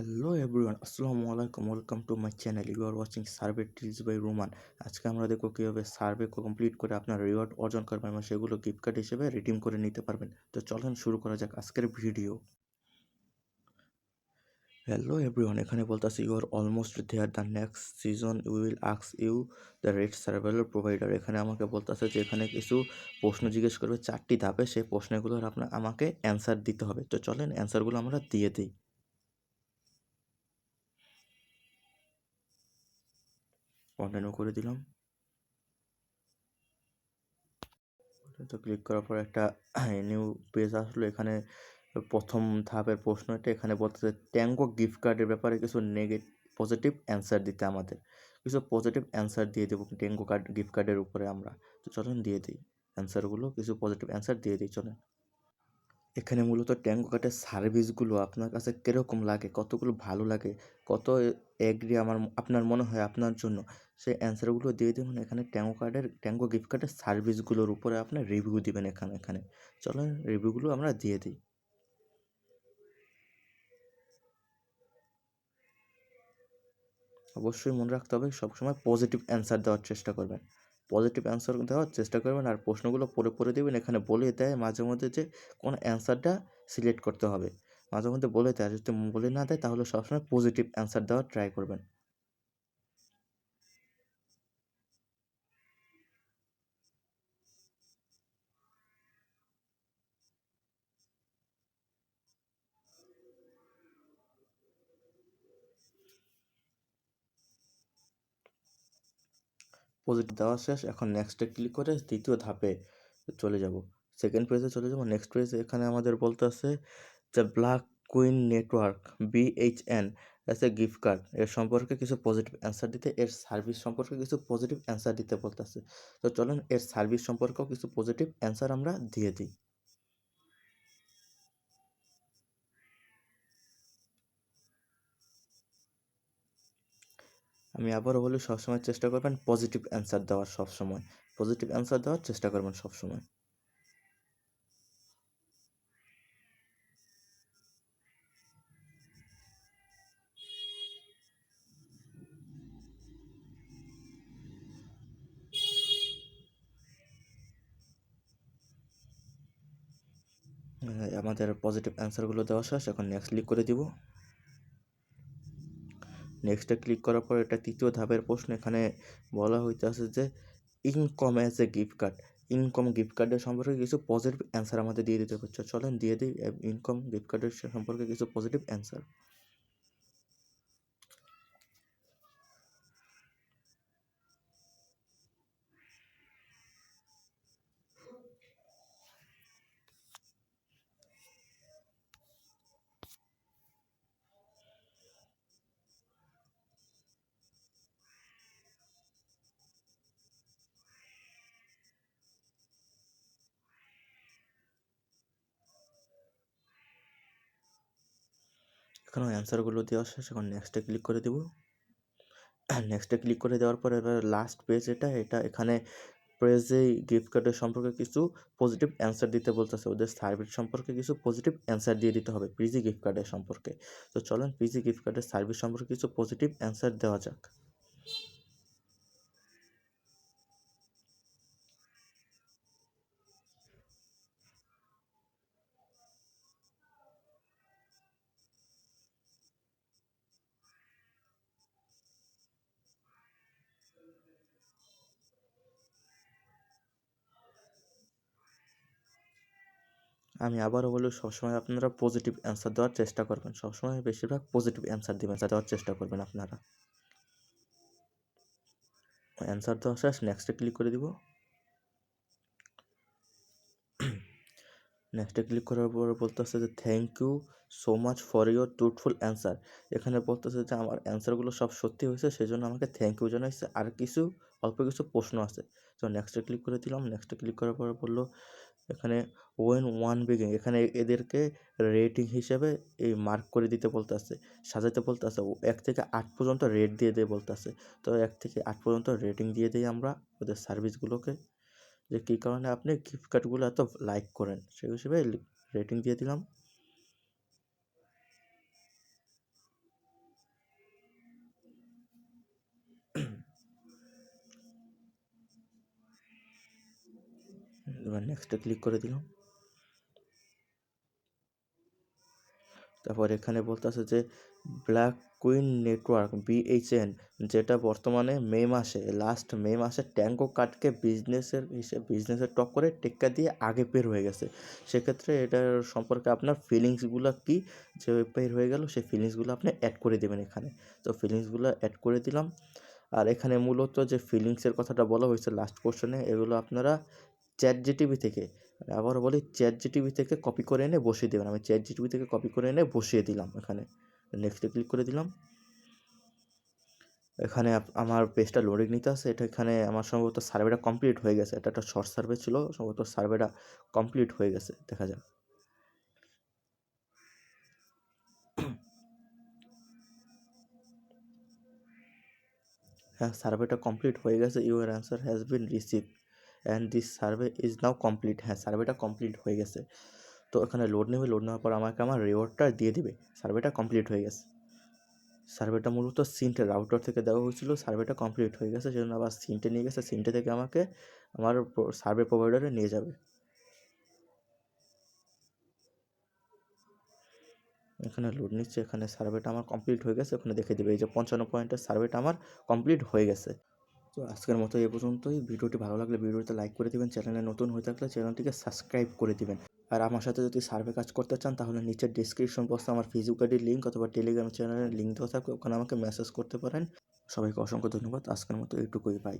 Hello everyone আসসালামু আলাইকুম welcome to my channel you are watching survey tills by Roman আজকে আমরা দেখব কীভাবে সার্ভে কমপ্লিট করে আপনার রিওয়ার্ড অর্জন করবেন এবং সেগুলো গিফট কার্ড হিসেবে রিডিম করে নিতে পারবেন। তো চলেন শুরু করা যাক আজকের ভিডিও হ্যালো এভরিওয়ান এখানে বলতেছে you are almost there the next season will আক্স you the red surveyor provider এখানে আমাকে বলতেছে যে এখানে কিছু প্রশ্ন জিজ্ঞেস করবে, চারটি ধাপে সেই প্রশ্নগুলোর আপনার আমাকে অ্যান্সার দিতে হবে। তো চলেন অ্যান্সারগুলো আমরা দিয়ে দিই। কন্টিনিউ করে দিলাম। তো ক্লিক করার পর একটা নিউ পেজ আসলো। এখানে প্রথম ধাপের প্রশ্ন এটা। এখানে বলতেছে ট্যাঙ্গো গিফট কার্ডের ব্যাপারে কিছু নেগেটিভ পজিটিভ অ্যান্সার দিতে আমাদের। কিছু পজিটিভ অ্যান্সার দিয়ে দেবো ট্যাঙ্গো কার্ড গিফট কার্ডের উপরে আমরা। তো চলেন দিয়ে দিই অ্যান্সারগুলো কিছু পজিটিভ অ্যান্সার দিয়ে দিই, চলেন। এখানে মূলত ট্যাঙ্গো কার্ডের সার্ভিসগুলো আপনার কাছে কীরকম লাগে? কতগুলো ভালো লাগে? কত এগ্রি আমার, আপনার মনে হয় আপনার জন্য? সেই অ্যান্সারগুলো দিয়ে দেবেন। এখানে ট্যাঙ্গো কার্ডের ট্যাঙ্গো গিফট কার্ডের সার্ভিসগুলোর উপরে আপনার রিভিউ দিবেন এখানে এখানে। চলো রিভিউগুলো আমরা দিয়ে দিই। অবশ্যই মনে রাখতে হবে, সবসময় পজিটিভ অ্যান্সার দেওয়ার চেষ্টা করবেন। পজিটিভ অ্যান্সার দেওয়ার চেষ্টা করবেন আর প্রশ্নগুলো পড়ে পড়ে দেবেন এখানে বলে দেয় মাঝে মধ্যে যে কোন অ্যান্সারটা সিলেক্ট করতে হবে। মাঝে মধ্যে বলে দেয় যদি বলে না দেয় তাহলে সবসময় পজিটিভ অ্যান্সার দেওয়ার ট্রাই করবেন। পজিটিভ দেওয়া শেষ, এখন নেক্সটে ক্লিক করে দ্বিতীয় ধাপে চলে যাব। সেকেন্ড পেজে চলে যাব নেক্সট পেজে এখানে আমাদের বলতে আছে যে black queen network BHN S A gift card এর সম্পর্কে কিছু পজিটিভ অ্যান্সার দিতে, এর সার্ভিস সম্পর্কে কিছু পজিটিভ অ্যান্সার দিতে বলতেছে। তো চলুন, এর সার্ভিস সম্পর্কেও কিছু পজিটিভ অ্যান্সার আমরা দিয়ে দিই। আমি আবারও বলি, সবসময় চেষ্টা করবেন পজিটিভ অ্যান্সার দেওয়ার সবসময়। পজিটিভ অ্যান্সার দেওয়ার চেষ্টা করবেন সবসময়। আমাদের পজিটিভ অ্যান্সারগুলো দেওয়া শেষ, এখন নেক্সট ক্লিক করে দিব। নেক্সটে ক্লিক করার পর এটা তৃতীয় ধাপের প্রশ্ন। এখানে বলা হইতেছে যে income as a gift card income gift কার্ডের সম্পর্কে কিছু পজিটিভ অ্যান্সার আমাদের দিয়ে দিতে হচ্ছে। চলেন দিয়ে দিই ইনকম গিফট কার্ডের সম্পর্কে কিছু পজিটিভ অ্যান্সার এখানে অ্যান্সারগুলো দেওয়া শেষ, এখন নেক্সটে ক্লিক করে দেবো। নেক্সটে ক্লিক করে দেওয়ার পর এবার লাস্ট পেজ এটা এটা এখানে প্রেজে গিফট কার্ডের সম্পর্কে কিছু পজিটিভ অ্যান্সার দিতে বলতেছে। ওদের সার্ভিস সম্পর্কে কিছু পজিটিভ অ্যান্সার দিয়ে দিতে হবে পিজি গিফট কার্ডের সম্পর্কে। তো চলেন পিজি গিফট কার্ডের সার্ভিস সম্পর্কে কিছু পজিটিভ অ্যান্সার দেওয়া যাক। আমি আবারও বলি সবসময় আপনারা পজিটিভ অ্যান্সার দেওয়ার চেষ্টা করবেন। সবসময় বেশিরভাগ পজিটিভ অ্যান্সার দেবেন দেওয়ার চেষ্টা করবেন আপনারা। অ্যান্সার দেওয়া শেষ নেক্সটে ক্লিক করে দিব। নেক্সটে ক্লিক করার পর বলতেছে যে thank you so much for your truthful answer এখানে বলতেছে যে, আমার অ্যান্সারগুলো সব সত্যি হয়েছে সেই জন্য আমাকে থ্যাংক ইউ জানাইছে। আর কিছু, অল্প কিছু প্রশ্ন আছে। তো নেক্সটে ক্লিক করে দিলাম। নেক্সটে ক্লিক করার পর বলল এখানে ওয়েন ওয়ান বিগিন এখানে এদেরকে রেটিং হিসেবে এই মার্ক করে দিতে বলতে বলতেছে সাজাতে বলতে বলতেছে এক থেকে আট পর্যন্ত রেট দিয়ে দিয়ে বলতেছে। তো এক থেকে আট পর্যন্ত রেটিং দিয়ে দিই আমরা ওদের সার্ভিসগুলোকে যে কী কারণে আপনি গিফট কার্ডগুলো এত লাইক করেন, সেই হিসেবে রেটিং দিয়ে দিলাম। এবার নেক্সটে ক্লিক করে দিলাম। তারপর এখানে বলতে বলতেছে যে ব্ল্যাক কুইন নেটওয়ার্ক বিএইচএন যেটা বর্তমানে মে মাসে লাস্ট মে মাসে ট্যাঙ্কো কার্ডকে বিজনেসের হিসেবে বিজনেসের টপ করে টেক্কা দিয়ে আগে বের হয়ে গেছে। সেক্ষেত্রে এটার সম্পর্কে আপনার ফিলিংসগুলো কী? যে বের হয়ে গেল, সেই ফিলিংসগুলো আপনি অ্যাড করে দেবেন এখানে। তো ফিলিংসগুলো অ্যাড করে দিলাম। আর এখানে মূলত যে ফিলিংসের কথাটা বলা হয়েছে লাস্ট কোশ্চেনে এগুলো আপনারা চ্যাট জিটিভি থেকে আবারও বলি চ্যাট জিটিভি থেকে কপি করে এনে বসিয়ে দেবেন। আমি চ্যাট জিটিভি থেকে কপি করে এনে বসিয়ে দিলাম এখানে। নেক্সটে ক্লিক করে দিলাম। এখানে আমার পেজটা লোডিং নিতে আসে এটা এখানে আমার সম্ভবত সার্ভেটা কমপ্লিট হয়ে গেছে। এটা একটা শর্ট সার্ভে ছিল। সম্ভবত সার্ভেটা কমপ্লিট হয়ে গেছে। দেখা যাক। হ্যাঁ সার্ভেটা কমপ্লিট হয়ে গেছে। Your answer has been receive and this survey is now complete হ্যাঁ সার্ভেটা কমপ্লিট হয়ে গেছে। তো এখানে লোড নেবে লোড নেওয়ার পর আমাকে আমার রিওয়ার্ডটা দিয়ে দেবে। সার্ভেটা কমপ্লিট হয়ে গেছে। সার্ভেটা মূলত সিনটে রাউটার থেকে দেওয়া হয়েছিল সার্ভেটা কমপ্লিট হয়ে গেছে, সেজন্য আবার সিনটে নিয়ে গেছে সিনটে থেকে আমাকে আমার সার্ভে প্রোভাইডারে নিয়ে যাবে। এখানে লোড নিচ্ছে, এখানে সার্ভেটা আমার কমপ্লিট হয়ে গেছে, ওখানে দেখে দেবে, এই যে পঞ্চান্ন পয়েন্টের সার্ভেটা আমার কমপ্লিট হয়ে গেছে। তো আজকের মতো এ পর্যন্তই। ভিডিওটি ভালো লাগলে ভিডিওতে লাইক করে দেবেন, চ্যানেলে নতুন হয়ে থাকলে চ্যানেলটিকে সাবস্ক্রাইব করে দেবেন। আর আমার সাথে যদি সার্ভে কাজ করতে চান, তাহলে নিচের ডিসক্রিপশন বক্সে আমার ফেসবুক আইডির লিঙ্ক অথবা টেলিগ্রাম চ্যানেলের লিঙ্ক দেওয়া থাকবে। ওখানে আমাকে মেসেজ করতে পারেন। সবাইকে অসংখ্য ধন্যবাদ। আজকের মতো এইটুকুই বাই